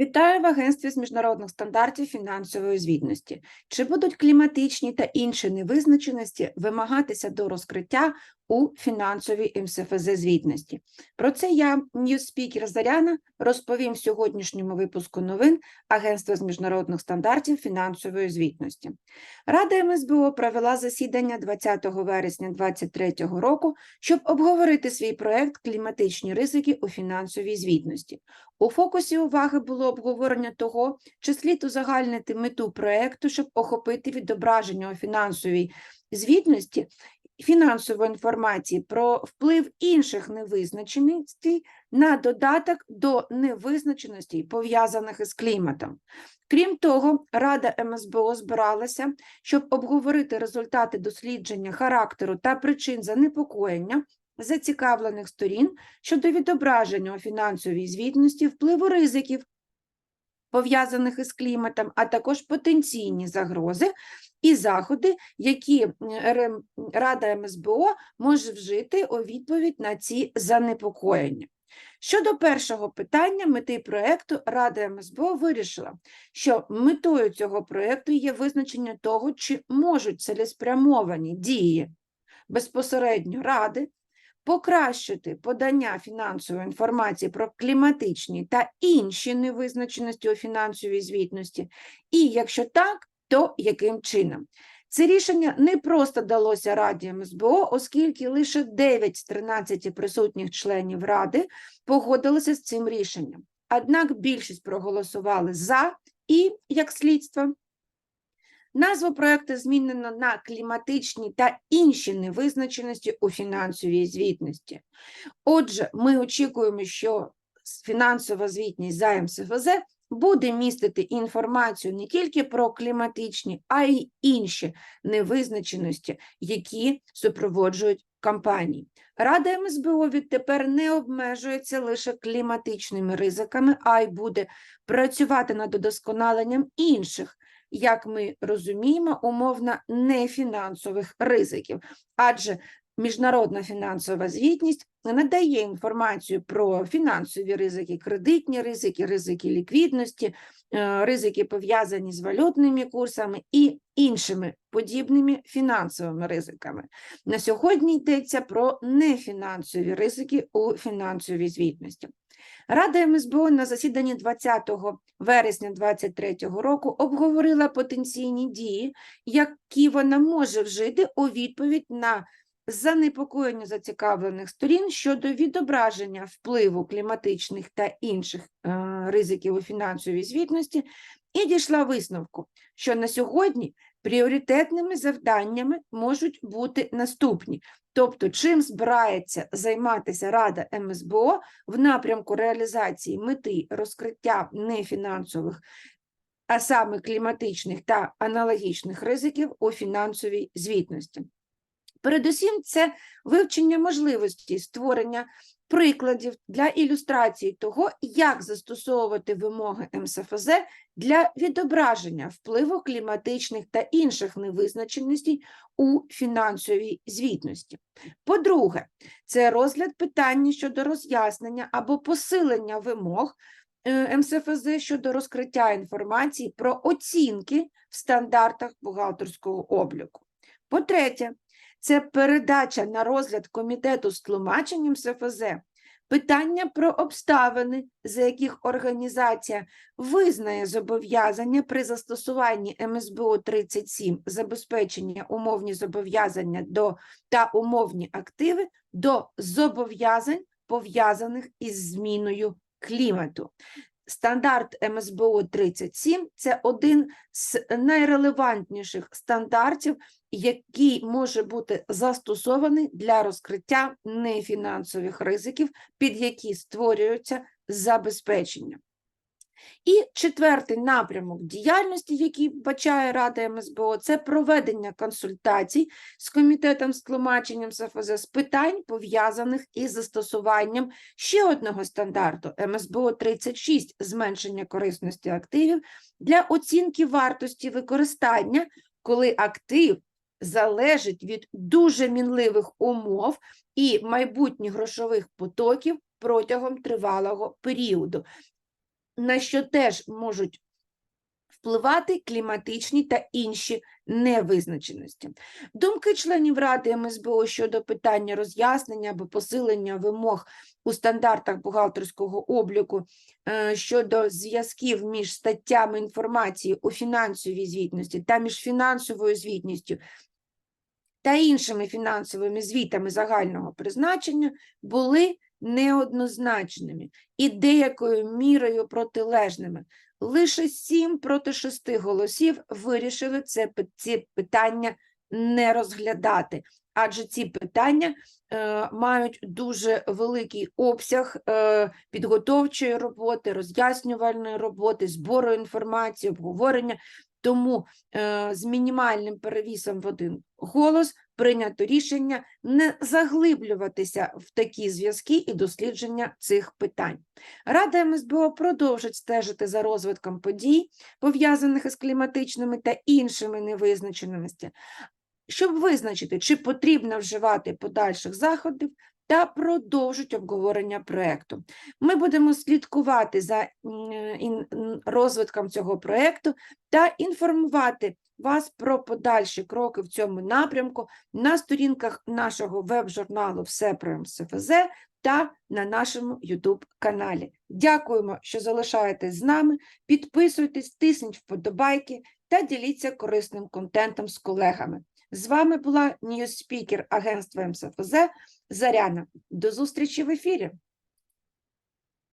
Вітаю в агентстві з міжнародних стандартів фінансової звітності. Чи будуть кліматичні та інші невизначеності вимагатися до розкриття у фінансовій МСФЗ звітності? Про це я, ньюспікер Заряна, розповім в сьогоднішньому випуску новин Агентства з міжнародних стандартів фінансової звітності. Рада МСБО провела засідання 20 вересня 2023 року, щоб обговорити свій проект Кліматичні ризики у фінансовій звітності. У фокусі уваги було обговорення того, чи слід узагальнити мету проекту, щоб охопити відображення у фінансовій звітності фінансової інформації про вплив інших невизначеностей на додаток до невизначеностей, пов'язаних із кліматом. Крім того, Рада МСБО збиралася, щоб обговорити результати дослідження характеру та причин занепокоєння зацікавлених сторін щодо відображення у фінансовій звітності впливу ризиків, пов'язаних із кліматом, а також потенційні загрози і заходи, які Рада МСБО може вжити у відповідь на ці занепокоєння. Щодо першого питання мети проекту, Рада МСБО вирішила, що метою цього проекту є визначення того, чи можуть цілеспрямовані дії безпосередньо Ради покращити подання фінансової інформації про кліматичні та інші невизначеності у фінансовій звітності, і якщо так, то яким чином? Це рішення не просто далося Раді МСБО, оскільки лише 9 з 13 присутніх членів Ради погодилися з цим рішенням. Однак більшість проголосували за і, як слідство, Назву проекту змінено на кліматичні та інші невизначеності у фінансовій звітності. Отже, ми очікуємо, що фінансова звітність за МСФЗ буде містити інформацію не тільки про кліматичні, а й інші невизначеності, які супроводжують кампанії. Рада МСБО відтепер не обмежується лише кліматичними ризиками, а й буде працювати над удосконаленням інших як ми розуміємо, умовно нефінансових ризиків, адже міжнародна фінансова звітність надає інформацію про фінансові ризики, кредитні ризики, ризики ліквідності, е, ризики пов'язані з валютними курсами і іншими подібними фінансовими ризиками. На сьогодні йдеться про нефінансові ризики у фінансовій звітності. Рада МСБО на засіданні 20 вересня 2023 року обговорила потенційні дії, які вона може вжити у відповідь на занепокоєння зацікавлених сторін щодо відображення впливу кліматичних та інших е, ризиків у фінансовій звітності, і дійшла висновку, що на сьогодні пріоритетними завданнями можуть бути наступні. Тобто, чим збирається займатися Рада МСБО в напрямку реалізації мети розкриття нефінансових, а саме кліматичних та аналогічних ризиків у фінансовій звітності. Передусім, це вивчення можливості створення прикладів для ілюстрації того, як застосовувати вимоги МСФЗ для відображення впливу кліматичних та інших невизначеностей у фінансовій звітності. По-друге, це розгляд питання щодо роз'яснення або посилення вимог е, МСФЗ щодо розкриття інформації про оцінки в стандартах бухгалтерського обліку. По-третє, це передача на розгляд комітету з тлумаченням СФЗ питання про обставини, за яких організація визнає зобов'язання при застосуванні МСБО 37 забезпечення умовні зобов'язання до та умовні активи до зобов'язань, пов'язаних із зміною клімату. Стандарт МСБО 37 – це один з найрелевантніших стандартів, який може бути застосований для розкриття нефінансових ризиків, під які створюються забезпечення. І четвертий напрямок діяльності, який бачає Рада МСБО, це проведення консультацій з комітетом з тлумаченням СФЗ з питань, пов'язаних із застосуванням ще одного стандарту МСБО 36 зменшення корисності активів для оцінки вартості використання, коли актив залежить від дуже мінливих умов і майбутніх грошових потоків протягом тривалого періоду. на що теж можуть впливати кліматичні та інші невизначеності. Думки членів Ради МСБО щодо питання роз'яснення або посилення вимог у стандартах бухгалтерського обліку е, щодо зв'язків між статтями інформації у фінансовій звітності та між фінансовою звітністю та іншими фінансовими звітами загального призначення були неоднозначними і деякою мірою протилежними. Лише сім проти шести голосів вирішили це ці питання не розглядати, адже ці питання е, мають дуже великий обсяг е, підготовчої роботи, роз'яснювальної роботи, збору інформації, обговорення. Тому е, з мінімальним перевісом в один голос прийнято рішення не заглиблюватися в такі зв'язки і дослідження цих питань. Рада МСБО продовжить стежити за розвитком подій, пов'язаних із кліматичними та іншими невизначеностями, щоб визначити, чи потрібно вживати подальших заходів та продовжить обговорення проекту. Ми будемо слідкувати за розвитком цього проекту та інформувати вас про подальші кроки в цьому напрямку на сторінках нашого веб-журналу Все про МСФЗ та на нашому YouTube каналі. Дякуємо, що залишаєтесь з нами. Підписуйтесь, тисніть вподобайки та діліться корисним контентом з колегами. З вами була ньюспікер агентства МСФЗ Заряна. До зустрічі в ефірі.